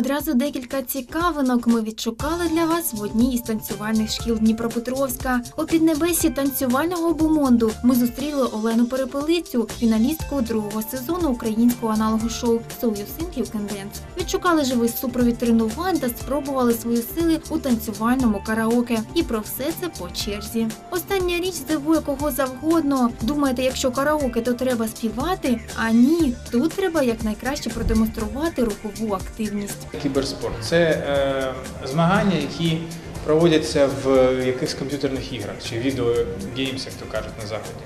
Одразу декілька цікавинок ми відшукали для вас в одній із танцювальних шкіл Дніпропетровська. У піднебесі танцювального бумонду ми зустріли Олену Перепелицю, фіналістку другого сезону українського аналогу шоу «So You Think You Can Dance». Відшукали живий супровід тренувань та спробували свої сили у танцювальному караоке. І про все це по черзі. Остання річ здивує кого завгодно. Думаєте, якщо караоке, то треба співати? А ні, тут треба якнайкраще продемонструвати рухову активність. Кіберспорт це е, змагання, які проводяться в якихось комп'ютерних іграх чи відеогеймс, як то кажуть на заході.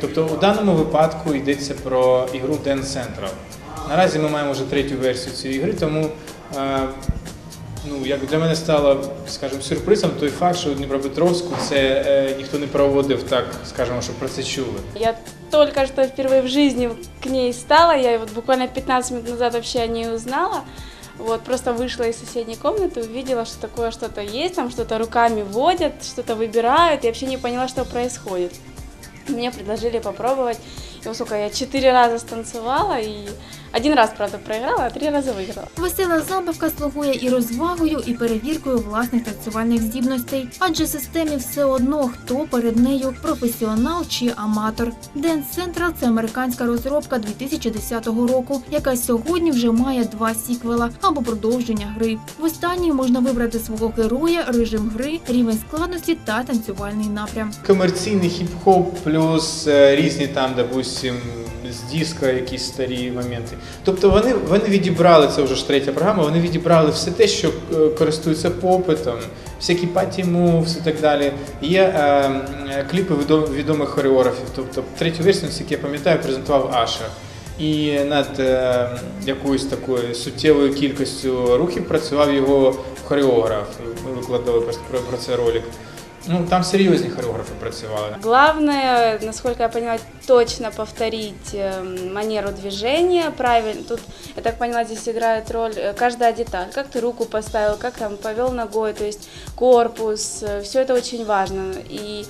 Тобто у даному випадку йдеться про ігру Dance Central. Наразі ми маємо вже третю версію цієї ігри, тому е, ну, як для мене стало, скажімо, сюрпризом той факт, що у Дніпропетровську це е, ніхто не проводив так, скажімо, щоб про це чули. Я только что впервые в жизни к ней стала, я вот буквально 15 минут назад вообще о узнала. Вот, просто вышла из соседней комнаты, увидела, что такое что-то есть, там что-то руками водят, что-то выбирают, и вообще не поняла, что происходит. Мне предложили попробовать, и вот сколько я четыре раза станцевала, и один раз, правда, проиграла, а три раза выиграла. Весела забавка слугує і розвагою, і перевіркою власних танцювальних здібностей, адже системі все одно, хто перед нею професіонал чи аматор. Dance Central – це американська розробка 2010 року, яка сьогодні вже має два сіквела або продовження гри. В останній можна вибрати свого героя, режим гри, рівень складності та танцювальний напрям. комерційний хіп-хоп, плюс е, різні там, допустим, з диска якісь старі моменти. Тобто вони, вони відібрали, це вже ж третя програма, вони відібрали все те, що е, користується попитом, всякі паті moves і так далі. Є е, е, кліпи відом- відомих хореографів. Тобто третю версію, наскільки я пам'ятаю, презентував Аша. І над е, якоюсь такою суттєвою кількістю рухів працював його хореограф. Ми викладали про це ролик. Ну, там серйозні хореографи працювали. Главное, насколько я поняла, точно повторить эм, манеру движения правильно. Тут, я так поняла, здесь играет роль э, каждая деталь. Как ты руку поставил, как там повел ногой, то есть корпус, все это очень важно. И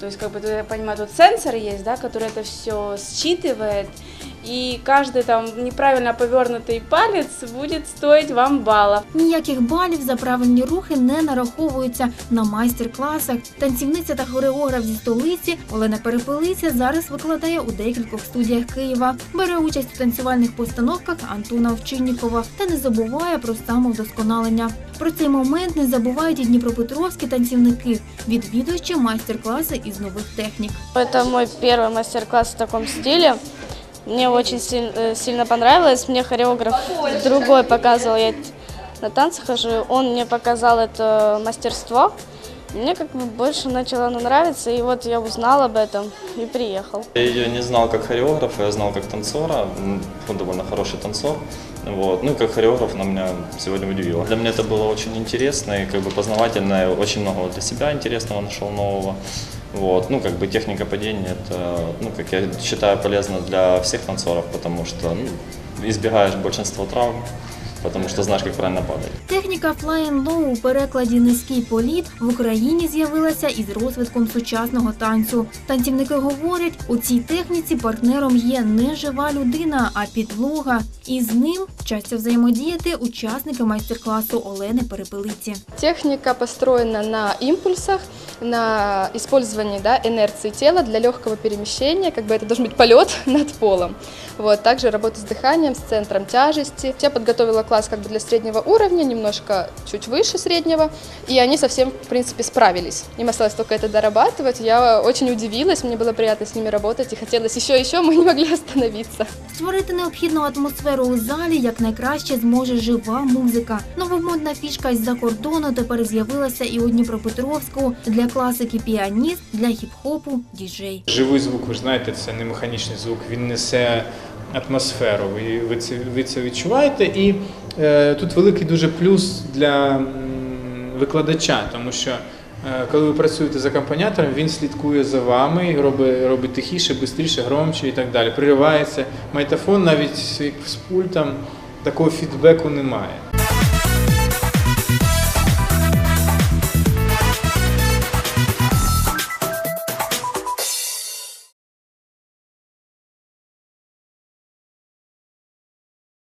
то есть, как бы, я понимаю, тут сенсор есть, да, который это все считывает, и каждый там неправильно повернутый палец будет стоить вам баллов. Ніяких балів за правильні рухи не нараховуються на майстер-класах. Танцівниця та хореограф зі столиці Олена Перепелиця зараз викладає у декількох студіях Києва, бере участь у танцювальних постановках Антона Овчиннікова та не забуває про самовдосконалення. Про цей момент не забувають і дніпропетровські танцівники, відвідуючи майстер-класи із нових технік. Это мой первый мастер-класс в таком стиле. Мне очень силь- э, сильно понравилось. Мне хореограф другой показывал, я на танцы хожу, он мне показал это мастерство. Мне как бы больше начало нравиться, и вот я узнал об этом и приехал. Я ее не знал как хореографа, я знал как танцора. Он довольно хороший танцор. Вот. Ну и как хореограф она меня сегодня удивила. Для меня это было очень интересно и как бы познавательно. Я очень много для себя интересного нашел нового. Вот. Ну, как бы техника падения, это, ну, как я считаю, полезно для всех танцоров, потому что ну, избегаешь большинства травм, потому что знаешь, как правильно падать. Техніка Fly and Low у перекладі низький політ в Україні з'явилася із розвитком сучасного танцю. Танцівники говорять, у цій техніці партнером є не жива людина, а підлога. І з ним вчаться взаємодіяти учасники майстер-класу Олени Перепелиці. Техника построена на импульсах, на использовании да, инерции тела для легкого перемещения, как бы это должен быть полет над полом. Вот, также работа с дыханием, с центром тяжести. Я подготовила класс как бы для среднего уровня, немножко чуть выше среднего, и они совсем, в принципе, справились. Им осталось только это дорабатывать. Я очень удивилась, мне было приятно с ними работать, и хотелось еще, еще, мы не могли остановиться. Створити необхідну атмосферу у залі якнайкраще зможе жива музика. Новомодна фішка із-за кордону тепер з'явилася і у Дніпропетровську для класики піаніст, для хіп-хопу діджей. Живий звук, ви ж знаєте, це не механічний звук, він несе атмосферу. Ви, ви, це, ви це відчуваєте. І е, тут великий дуже плюс для викладача, тому що е, коли ви працюєте з акомпаніатором, він слідкує за вами, робить, робить тихіше, швидше, громче і так далі. Приривається. Майтафон навіть з пультом такого фідбеку немає.